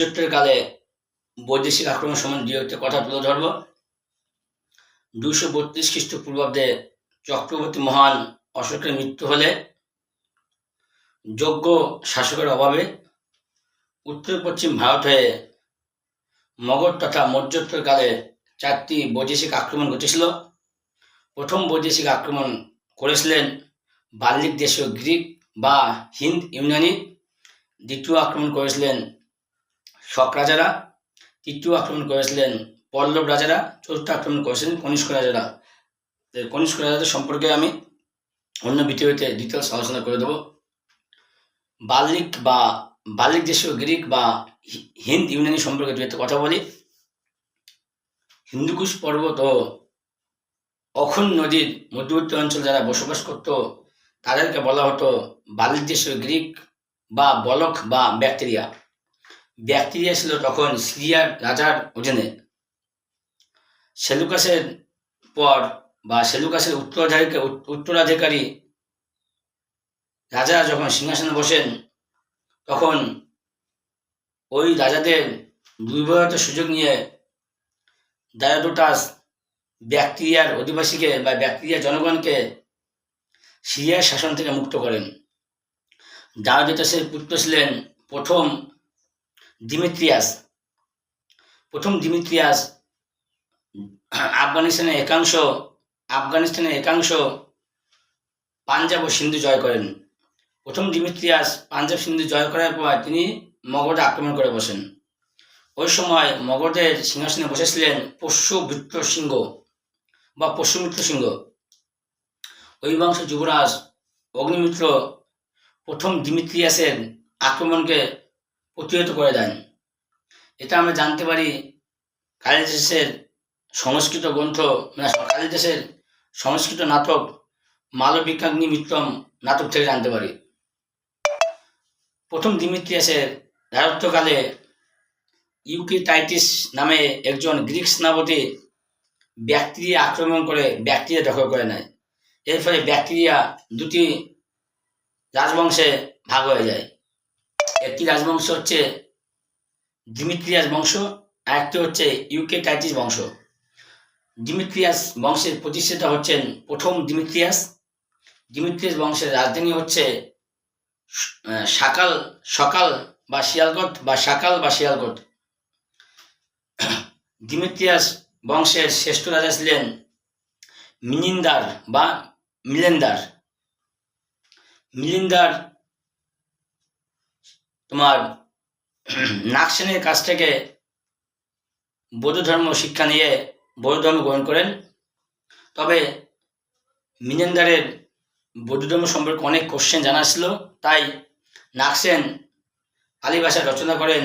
যুদ্ধের কালে বৈদেশিক আক্রমণ সম্বন্ধে দু কথা তুলে ধরব। দুশো বত্রিশ খ্রিস্টপূর্বাব্দে চক্রবর্তী মহান অশোকের মৃত্যু হলে যোগ্য শাসকের অভাবে উত্তর পশ্চিম ভারত হয়ে মগধ তথা মৌর্যোত্তর কালে চারটি বৈদেশিক আক্রমণ ঘটেছিল। প্রথম বৈদেশিক আক্রমণ করেছিলেন বাল্লিক দেশীয় গ্রিক বা হিন্দ ইউনানি দ্বিতীয় আক্রমণ করেছিলেন শক রাজারা, তৃতীয় আক্রমণ করেছিলেন পল্লব রাজারা, চতুর্থ আক্রমণ করেছিলেন কনিষ্ক রাজারা। কনিষ্ক রাজাদের সম্পর্কে আমি অন্য ভিডিওতে ডিটেলস আলোচনা করে দেবো। বাল্লিক বা বাল্লিক দেশীয় গ্রিক বা হিন্দ ইউনানি সম্পর্কে দু কথা বলি। হিন্দুকুশ পর্বত ও অখন নদীর মধ্যবর্তী অঞ্চল যারা বসবাস করত, তাদেরকে বলা হতো বাল্লিক দেশীয় গ্রিক বা বলক বা ব্যাকটেরিয়া। ব্যাকটেরিয়া ছিল তখন সিরিয়ার রাজার অধীনে। সেলুকাসের পর বা সেলুকাসের উত্তরাধিকারী উত্তরাধিকারী রাজা যখন সিংহাসনে বসেন, তখন ওই রাজাদের দুর্বলতার সুযোগ নিয়ে ডায়াডোটাস ব্যাকটেরিয়ার অধিবাসীকে বা ব্যাকটেরিয়ার জনগণকে সিরিয়ার শাসন থেকে মুক্ত করেন। ডায়াডোটাসের পুত্র ছিলেন প্রথম ডিমিত্রিয়াস প্রথম ডিমিত্রিয়াস আফগানিস্তানের একাংশ আফগানিস্তানের একাংশ পাঞ্জাব ও সিন্ধু জয় করেন। প্রথম ডিমিত্রিয়াস পাঞ্জাব সিন্ধু জয় করার পর তিনি মগধে আক্রমণ করে বসেন। ওই সময় মগধের সিংহাসনে বসেছিলেন পশু বৃত্ত সিংহ বা পশুমিত্র সিংহ। ওই বংশের যুবরাজ, অগ্নিমিত্র প্রথম ডিমিত্রিয়াসের আক্রমণকে প্রতিহত করে দেন। এটা আমরা জানতে পারি কালিদাসের সংস্কৃত গ্রন্থ মানে কালিদাসের সংস্কৃত নাটক মালবিকাগ্নি মিত্রম নাটক থেকে জানতে পারি। প্রথম দিমিত্রিয়াসের রাজত্বকালে ইউকিটাইটিস নামে একজন গ্রিক সেনাপতি ব্যাকটেরিয়া আক্রমণ করে ব্যাকটেরিয়া দখল করে নেয়। এর ফলে ব্যাকটেরিয়া দুটি রাজবংশে ভাগ হয়ে যায়। একটি রাজবংশ হচ্ছে ডিমিত্রিয়াস বংশ, আর একটি হচ্ছে ইউকেটাইটিস বংশ। ডিমিত্রিয়াস বংশের প্রতিষ্ঠাতা হচ্ছেন প্রথম ডিমিত্রিয়াস। ডিমিত্রিয়াস বংশের রাজধানী হচ্ছে সাকাল, সকাল বা শিয়ালকোট বা সাকাল বা শিয়ালকোট। ডিমিত্রিয়াস বংশের শ্রেষ্ঠ রাজা ছিলেন মিনিন্দার বা মিলেন্দার। মিলিন্দার তোমার নাকসেনের কাছ থেকে বৌদ্ধ ধর্ম শিক্ষা নিয়ে বৌদ্ধ ধর্ম গ্রহণ করেন। তবে মিনেন্দারের বৌদ্ধ ধর্ম সম্পর্কে অনেক কোশ্চেন জানা ছিল। তাই নাকসেন পালি ভাষা রচনা করেন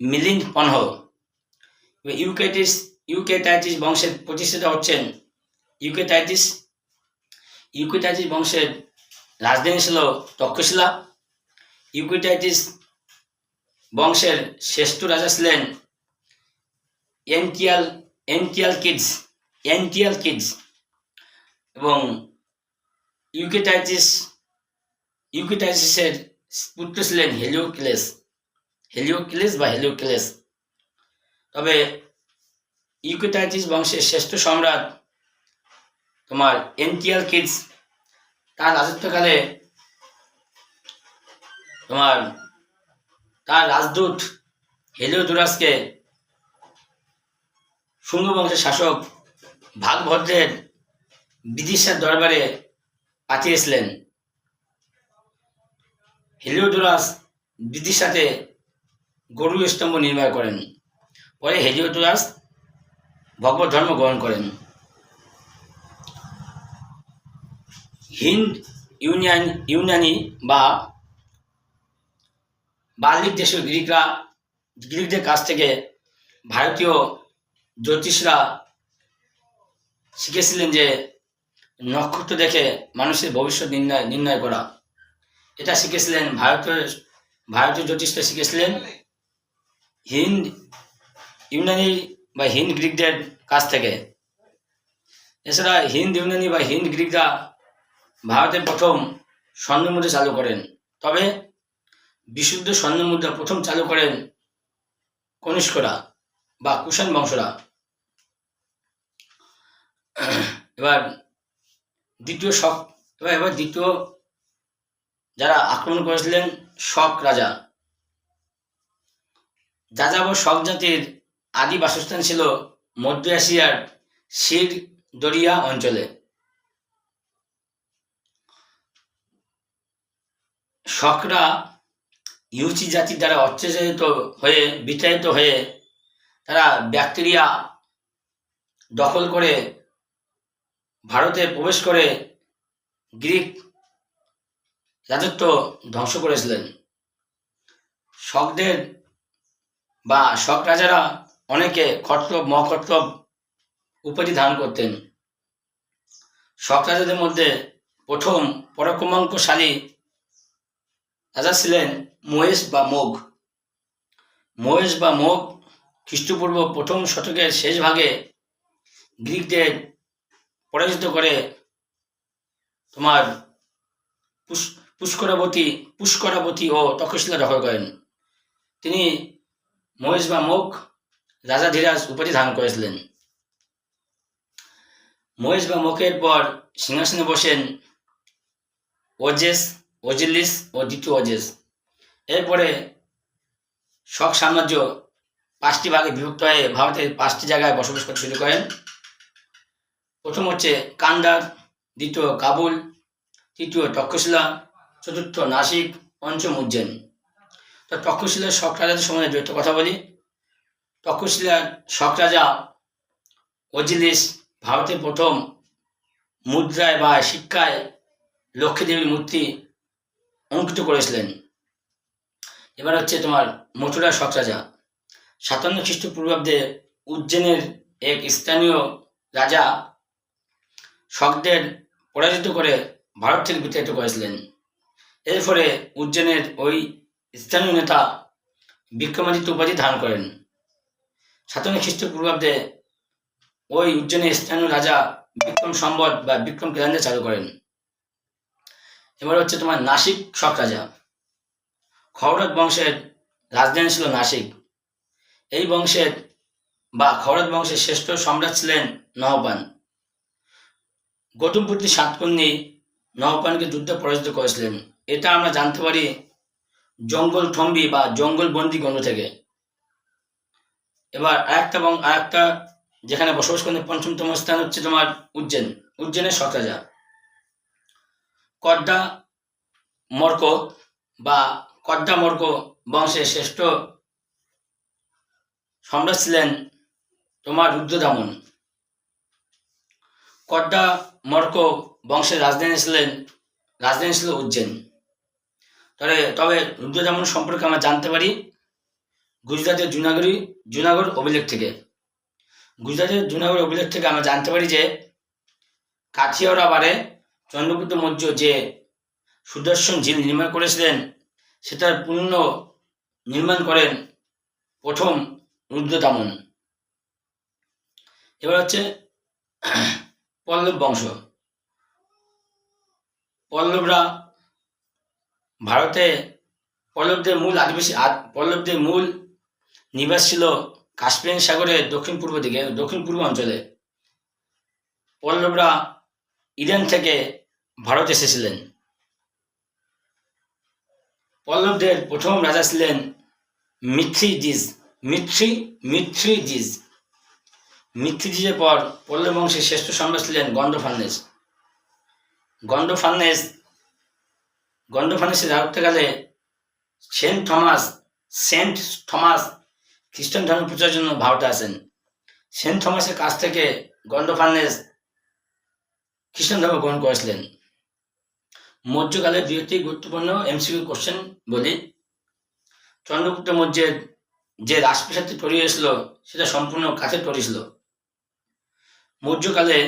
মিলিন্দ পনহ। ইউকেটিস, ইউকেটাইটিস বংশের প্রতিষ্ঠাতা হচ্ছেন ইউকেটাইটিস। ইউকেটাইটিস বংশের রাজধানী ছিল তক্ষশিলা। ইউকেটাইটিস বংশের শ্রেষ্ঠ রাজা ছিলেন এনটিয়াল এনটিয়াল কিডস এনটিয়াল কিডস এবং ইউকেটাইটিস ইউকেটাইটিসের পুত্র ছিলেন হেলিওক্লেস হেলিওক্লেস বা হেলিওক্লেস। তবে ইউকেটাইটিস বংশের শ্রেষ্ঠ সম্রাট তোমার এনটিয়াল কিডস, তার রাজত্বকালে তোমার তার রাজদূত হেলিওদুরাসকে শুঙ্গ শাসক ভাগভদ্রের বিদিশার দরবারে পাঠিয়েছিলেন। হেলিওডোরাস বিদিশাতে গরু স্তম্ভ নির্মাণ করেন। পরে হেলিওডোরাস ভগবত ধর্ম গ্রহণ করেন। হিন্দ ইউনিয়ন ইউনানি বা বাল্লিক দেশের গ্রিকরা, গ্রিকদের কাছ থেকে ভারতীয় জ্যোতিষরা শিখেছিলেন যে নক্ষত্র দেখে মানুষের ভবিষ্যৎ নির্ণয় নির্ণয় করা। এটা শিখেছিলেন ভারতের ভারতীয় জ্যোতিষরা শিখেছিলেন। হিন্দ, ইউনানি বা হিন্দ গ্রিকদের কাছ থেকে। এছাড়া হিন্দ, ইউনানি বা হিন্দ গ্রিকরা ভারতের প্রথম স্বর্ণ মুদ্রা চালু করেন। তবে বিশুদ্ধ স্বর্ণ মুদ্রা প্রথম চালু করেন কনিষ্করা বা কুষাণ বংশরা। এবার দ্বিতীয় শক, এবার এবার দ্বিতীয় যারা আক্রমণ করেছিলেন শক রাজা। যাযাবর শক জাতির আদি বাসস্থান ছিল মধ্য এশিয়ার শির দরিয়া অঞ্চলে। শকরা ইউচি জাতির দ্বারা অত্যাচারিত হয়ে বিতাড়িত হয়ে তারা ব্যাকটেরিয়া দখল করে ভারতে প্রবেশ করে গ্রিক রাজত্ব ধ্বংস করেছিলেন। শকদের বা শক রাজারা অনেকে খট্টব মখট্টব উপাধি ধারণ করতেন। শক রাজাদের মধ্যে প্রথম পরাক্রমাঙ্কশালী রাজা ছিলেন মহেশ বা মোগ। মহেশ বা মোগ খ্রিস্টপূর্ব প্রথম শতকের শেষ ভাগে গ্রিকদের পরাজিত করে তোমার পুষ- পুষ্করাবতী পুষ্করাবতী ও তক্ষশিলা দখল করেন। তিনি মহেশ বা মুখ রাজা ধীরাজ উপাধি ধারণ করেছিলেন। মহেশ বা মুখের পর সিংহাসনে বসেন ওজেস, ওজিলিস ও দ্বিতীয় ওজেস। এরপরে শক সাম্রাজ্য পাঁচটি ভাগে বিভক্ত হয়ে ভারতের পাঁচটি জায়গায় বসবাস করতে শুরু করেন। প্রথম হচ্ছে কান্দার দ্বিতীয় কাবুল, তৃতীয় তক্ষশিলা, চতুর্থ নাসিক, পঞ্চম উজ্জৈন তো তক্ষশিলার শক রাজাদের সম্বন্ধে দু কথা বলি তক্ষশিলার শক রাজা ওজিলিস ভারতের প্রথম মুদ্রায় বা শিক্ষায় লক্ষ্মী দেবীর মূর্তি অঙ্কিত করেছিলেন। এবার হচ্ছে তোমার মথুরা শক রাজা। সাতান্ন খ্রিস্টপূর্বাব্দে উজ্জৈনের এক স্থানীয় রাজা শকদের পরাজিত করে ভারত থেকে বিতাড়িত করেছিলেন। এর ফলে উজ্জৈনের ওই স্থানীয় নেতা বিক্রমাদিত্য উপাধি ধারণ করেন। সাতান্ন খ্রিস্টপূর্বাব্দে ওই উজ্জৈনের স্থানীয় রাজা বিক্রম সম্বদ বা বিক্রম ক্যালেন্ডার চালু করেন। এবার হচ্ছে তোমার নাসিক শক রাজা। খওরত বংশের রাজধানী ছিল নাসিক। এই বংশের বা খওরত বংশের শ্রেষ্ঠ সম্রাট ছিলেন নহপান গৌতমপুত্রী সাতকর্ণী নহপানকে যুদ্ধে পরাজিত করেছিলেন। এটা আমরা জানতে পারি জঙ্গল ঠম্বি বা জঙ্গল বন্দি গ্রন্থ থেকে। এবার আরেকটা বং, আরেকটা যেখানে বসবাস করেন পঞ্চমতম স্থান হচ্ছে তোমার উজ্জৈন, উজ্জৈনের শক রাজা কড্ডা, মর্ক বা কড্ডা মর্ক বংশের শ্রেষ্ঠ সম্রাট ছিলেন তোমার রুদ্রদামন। কড্ডা মর্ক বংশের রাজধানী ছিলেন, রাজধানী ছিল উজ্জৈন তবে তবে রুদ্রদামন সম্পর্কে আমরা জানতে পারি গুজরাটের জুনাগড়ি, জুনাগড় অভিলেখ থেকে। গুজরাটের জুনাগড় অভিলেখ থেকে আমরা জানতে পারি যে কাঠিয়াওয়াড়ে চন্দ্রগুপ্ত মৌর্য যে সুদর্শন ঝিল নির্মাণ করেছিলেন সেটার পূর্ণ নির্মাণ করেন প্রথম রুদ্রদামন এবার হচ্ছে পল্লব বংশ। পল্লবরা ভারতে পল্লবদের মূল আদিবাসী আদ- পল্লবদের মূল নিবাস ছিল কাশ্মীর সাগরের দক্ষিণ পূর্ব দিকে দক্ষিণ পূর্ব অঞ্চলে। পল্লবরা ইরান থেকে ভারত এসেছিলেন। পল্লবদের প্রথম রাজা ছিলেন মিথ্রিজিজ মিথ্রি মিথ্রিজিজ মিথ্রিজিজের পর পল্লব বংশের শ্রেষ্ঠ সম্রাট ছিলেন গন্ডফান্নেস গন্ডফান্নেস গন্ডফান্নেসের রাজত্বকালে সেন্ট থমাস সেন্ট থমাস খ্রিস্টান ধর্ম প্রচারের জন্য ভারতে আসেন। সেন্ট থমাসের কাছ থেকে গন্ডফান্নেস খ্রিস্টান ধর্ম গ্রহণ করেছিলেন। মৌর্যকালে দুই একটি গুরুত্বপূর্ণ এমসিকিউ কোশ্চেন বলি। চন্দ্রগুপ্ত মৌর্যের যে রাজপ্রাসাদটি তৈরি হয়েছিল, সেটা সম্পূর্ণ কাঠের তৈরি ছিল। মৌর্যকালে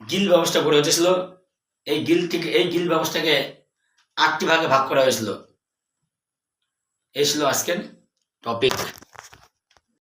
গিল ব্যবস্থা গড়ে উঠেছিল। এই গিল থেকে, এই গিল ব্যবস্থাকে আটটি ভাগে ভাগ করা হয়েছিল। এই ছিল আজকের টপিক